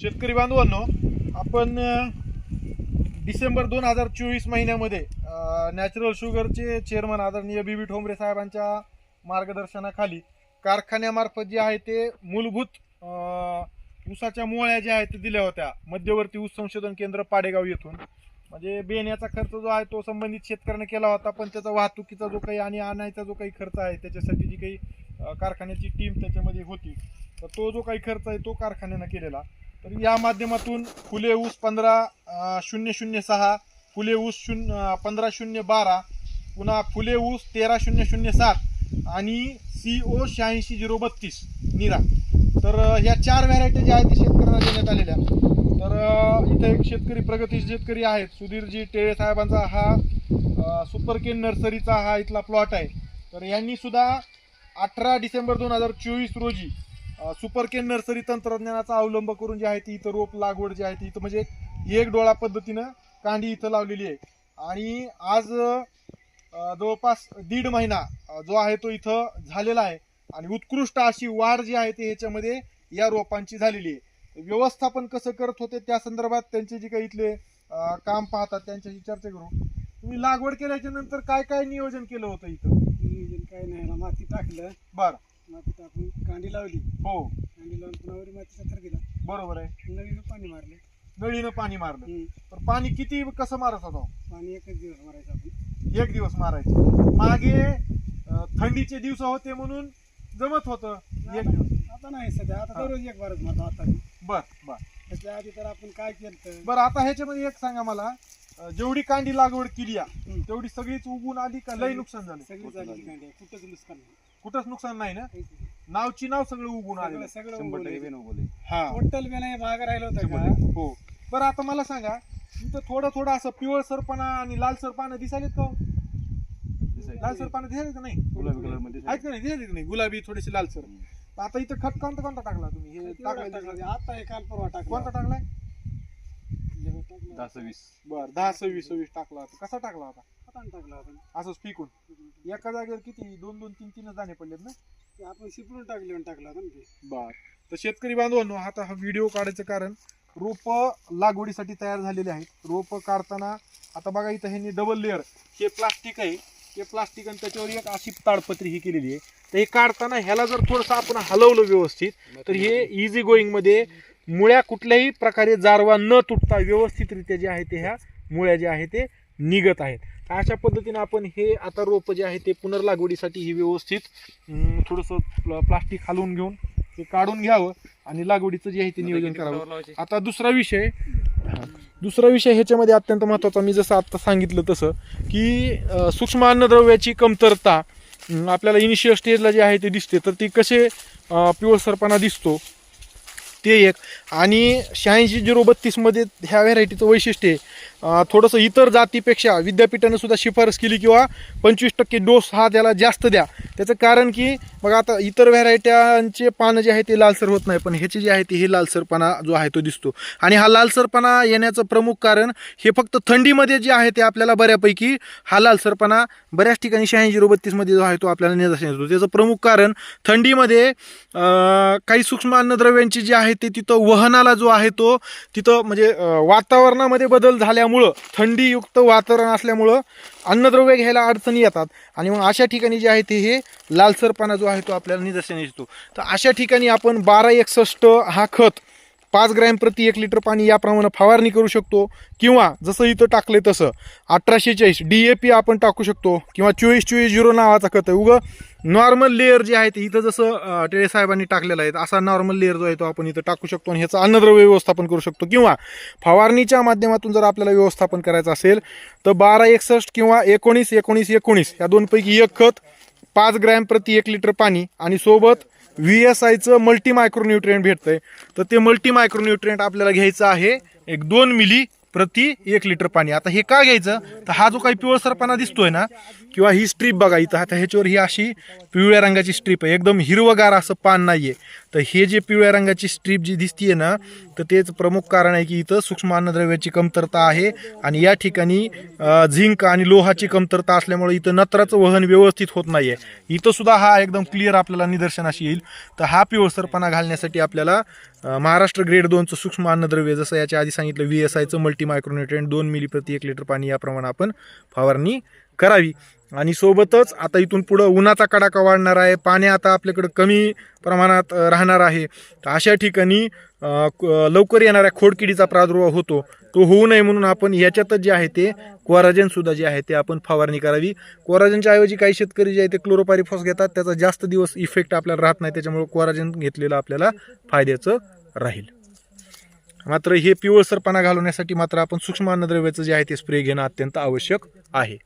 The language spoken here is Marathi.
शेतकरी बांधवांनो आपण डिसेंबर दोन हजार चोवीस महिन्यामध्ये नॅचरल शुगरचे चेअरमन आदरणीय बी बी ठोंबरे साहेबांच्या मार्गदर्शनाखाली कारखान्यामार्फत जे आहे ते मूलभूत उसाच्या ऊसाच्या मोळ्या ज्या आहेत ते दिल्या होत्या. मध्यवर्ती ऊस संशोधन केंद्र पाडेगाव येथून. म्हणजे बेण्याचा खर्च जो आहे तो संबंधित शेतकऱ्याने केला होता पण त्याचा वाहतुकीचा जो काही आणि आणायचा जो काही खर्च आहे त्याच्यासाठी जी काही कारखान्याची टीम त्याच्यामध्ये होती. तर तो जो काही खर्च आहे तो कारखान्यानं केलेला. तर या माध्यमातून फुले ऊस पंधरा शून्य शून्य सहा फुले ऊस शून्य पंधरा शून्य बारा पुन्हा फुले ऊस तेरा शून्य शून्य सात आणि सी ओ शहाऐंशी झिरो बत्तीस निरा. तर ह्या चार व्हरायटी ज्या आहेत त्या शेतकऱ्यांना देण्यात आलेल्या. तर इथं एक शेतकरी प्रगती शेतकरी आहेत. सुधीरजी टेळे साहेबांचा हा सुपर केन नर्सरीचा हा इथला प्लॉट आहे. तर यांनी सुद्धा अठरा डिसेंबर दोन हजार चोवीस रोजी सुपर केन नर्सरी तंत्रज्ञानाचा अवलंब करून जे आहे ती इथं रोप लागवड जी आहे ती इथं म्हणजे एक डोळा पद्धतीनं कांडी इथं लावलेली आहे. आणि आज जवळपास दीड महिना जो आहे तो इथं झालेला आहे. आणि उत्कृष्ट अशी वाढ जी आहे ती ह्याच्यामध्ये या रोपांची झालेली आहे. व्यवस्थापन कसं करत होते त्या संदर्भात त्यांचे जे काही इथले काम पाहतात त्यांच्याशी चर्चा करू. तुम्ही लागवड केल्याच्यानंतर काय काय नियोजन केलं होतं इथं? नियोजन काय नाही माती टाकलं. बरं. माती टाकून कांडी लावली. हो. कांडी लावून पुन्हा वरी मातीचा थर दिला बरोबर आहे. नवीन पाणी मारलं. नळीनं पाणी मारलं. हम्म. तर पाणी किती कसं मारत होता? पाणी एकच दिवस मारायचं आपण. एक दिवस मारायचे. मागे अं, थंडीचे दिवस होते म्हणून जमत होतं. एक दिवस. आता आता नाही सध्या. आता हा. दररोज एक बारच मारतो आता. बर बर. त्याच्या आधी तर आपण काय केलं बर आता ह्याच्यामध्ये एक सांगा मला. अं, जेवढी कांडी लागवड केली आहे. तेवढी सगळीच उगून आली का लय नुकसान झालं? सगळी झाली कांडी. कुठंच नुकसान नाही. कुठंच नुकसान नाही ना. नावची नाव सगळं उगून आले सगळं उगवलंय. हा. टोटल बी नाही भाग राहिला होता शंभर का? टक्के. हो. बरं आता मला सांगा इथं थोडं थोडं असं पिवळसर पाना आणि लालसर पानं दिसायलेत का हो? लालसर पानं दिसायलेत का नाही? गुलाबी कलरमध्ये आहेत का नाही? दिसायलेत का नाही? गुलाबी थोडेसे लालसर. आता इथं खत कोणता कोणता टाकला तुम्ही? हे टाकलाय टाकला. आता हे काल परवा कोणता टाकला टाकलाय? दहा सव्वीस. बर दहा सव्वीस सव्वीस टाकला होता. कसा टाकला होता? टाकला आपण असंच फेकून एका जागेवर किती? दोन दोन तीन तीनच दाणे पडलेत ना? ते आपण शिपरून टाकले आणि टाकला होता ना ते. बर. तर शेतकरी बांधवांनो आता हा व्हिडिओ काढायचं कारण रोप लागवडीसाठी तयार झालेले आहेत. रोप काढताना आता बघा इथं ह्यांनी डबल लेअर हे प्लास्टिक आहे. हे प्लास्टिक आणि त्याच्यावर एक अशी ताडपत्री ही केलेली आहे. तर हे काढताना ह्याला जर थोडंसं आपण हलवलं व्यवस्थित तर हे इझी गोईंगमध्ये मुळ्या कुठल्याही प्रकारे जारवा न तुटता व्यवस्थितरित्या जे आहे ते ह्या मुळ्या जे आहे ते निघत आहेत. अशा पद्धतीने आपण हे आता रोप जे आहे ते पुनर्लागवडीसाठी ही व्यवस्थित थोडंसं प्ल- प्लास्टिक हलवून घेऊन ते काढून घ्यावं आणि लागवडीचं जे आहे ते नियोजन करावं. आता दुसरा विषय दुसरा विषय ह्याच्यामध्ये अत्यंत महत्त्वाचा मी जसं आता सांगितलं तसं की सूक्ष्म अन्नद्रव्याची कमतरता आपल्याला इनिशियल स्टेजला जे आहे ते दिसते तर ती कसे पिवळसरपणा दिसतो ते एक. आणि शहाऐंशी झिरो बत्तीसमध्ये ह्या व्हरायटीचं वैशिष्ट्य आहे. थोडंसं इतर जातीपेक्षा विद्यापीठानं सुद्धा शिफारस केली किंवा पंचवीस टक्के डोस हा त्याला जास्त द्या. त्याचं कारण की मग आता इतर व्हरायट्यांचे पानं जे आहे ते लालसर होत नाही पण ह्याचे जे आहे ते हे लालसरपणा जो आहे तो दिसतो. आणि हा लालसरपणा येण्याचं प्रमुख कारण हे फक्त थंडीमध्ये जे आहे ते आपल्याला बऱ्यापैकी हा लालसरपणा बऱ्याच ठिकाणी शहाऐंशी झिरो बत्तीसमध्ये जो आहे तो आपल्याला निदर्शन येतो त्याचं प्रमुख कारण थंडीमध्ये काही सूक्ष्म अन्नद्रव्यांची जी आहे ते तिथं वहनाला जो आहे तो तिथं म्हणजे वातावरणामध्ये बदल झाल्यामुळं थंडीयुक्त वातावरण असल्यामुळं अन्नद्रव्य घ्यायला अडचणी येतात. आणि मग अशा ठिकाणी जे आहे ते हे लालसरपणा जो आहे तो आपल्याला निदर्शन येतो. तर अशा ठिकाणी आपण बारा एकसष्ट हा खत पाच ग्रॅम प्रति एक लिटर पाणी याप्रमाणे फवारणी करू शकतो किंवा जसं इथं टाकले तसं अठराशे चाळीस डी ए पी आपण टाकू शकतो किंवा चोवीस चोवीस झिरो नावाचा खत आहे. उगं नॉर्मल लेअर जे आहे ते इथं जसं टेळे साहेबांनी टाकलेलं आहे असा नॉर्मल लेअर जो आहे तो आपण इथं टाकू शकतो आणि ह्याचं अन्नद्रव्य व्यवस्थापन करू शकतो. किंवा फवारणीच्या माध्यमातून जर आपल्याला व्यवस्थापन करायचं असेल तर बारा एकसष्ट किंवा एकोणीस एकोणीस एकोणीस या दोनपैकी एक खत पाच ग्रॅम प्रति एक लिटर पाणी आणि सोबत व्ही एस आयचं मल्टी मायक्रोन्युट्रिएंट भेटतंय. तर ते मल्टी मायक्रोन्युट्रियंट आपल्याला घ्यायचं आहे एक दोन मिली प्रति एक लिटर पाणी. आता हे का घ्यायचं? तर हा जो काही पिवळसरपणा दिसतोय ना किंवा ही स्ट्रीप बघा इथं आता ह्याच्यावर ही अशी पिवळ्या रंगाची स्ट्रीप आहे. एकदम हिरवगार असं पान नाहीये. तर हे जे पिवळ्या रंगाची स्ट्रीप जी दिसतीये ना तर तेच प्रमुख कारण आहे की इथं सूक्ष्म अन्नद्रव्याची कमतरता आहे आणि या ठिकाणी झिंक आणि लोहाची कमतरता असल्यामुळे इथं नत्राचं वहन व्यवस्थित होत नाहीये. इथं सुद्धा हा एकदम क्लिअर आपल्याला निदर्शनाशी येईल. तर हा पिवळसरपणा घालण्यासाठी आपल्याला महाराष्ट्र ग्रेड दोनचं सूक्ष्म अन्नद्रव्य जसं याच्या आधी सांगितलं व्ही एस आयचं मल्टी मायक्रोन्युट्रेंट दोन मिली प्रति एक लिटर पाणी याप्रमाणे आपण फवारणी करावी. आणि सोबतच आता इथून पुढं उन्हाचा कडाका वाढणार आहे पाणी आता आपल्याकडं कमी प्रमाणात राहणार आहे. तर अशा ठिकाणी लवकर येणाऱ्या खोडकिडीचा प्रादुर्भाव होतो. तो होऊ नये म्हणून आपण याच्यातच जे आहे ते कोराजन सुद्धा जे आहे ते आपण फवारणी करावी. कोराजनच्या ऐवजी काही शेतकरी जे आहे ते क्लोरोपारिफॉस घेतात. त्याचा जास्त दिवस इफेक्ट आपल्याला राहत नाही. त्याच्यामुळे कोराजन घेतलेलं आपल्याला फायद्याचं राहील. मात्र हे पिवळसरपणा घालवण्यासाठी मात्र आपण सूक्ष्म अन्नद्रव्याचं जे आहे ते स्प्रे घेणं अत्यंत आवश्यक आहे.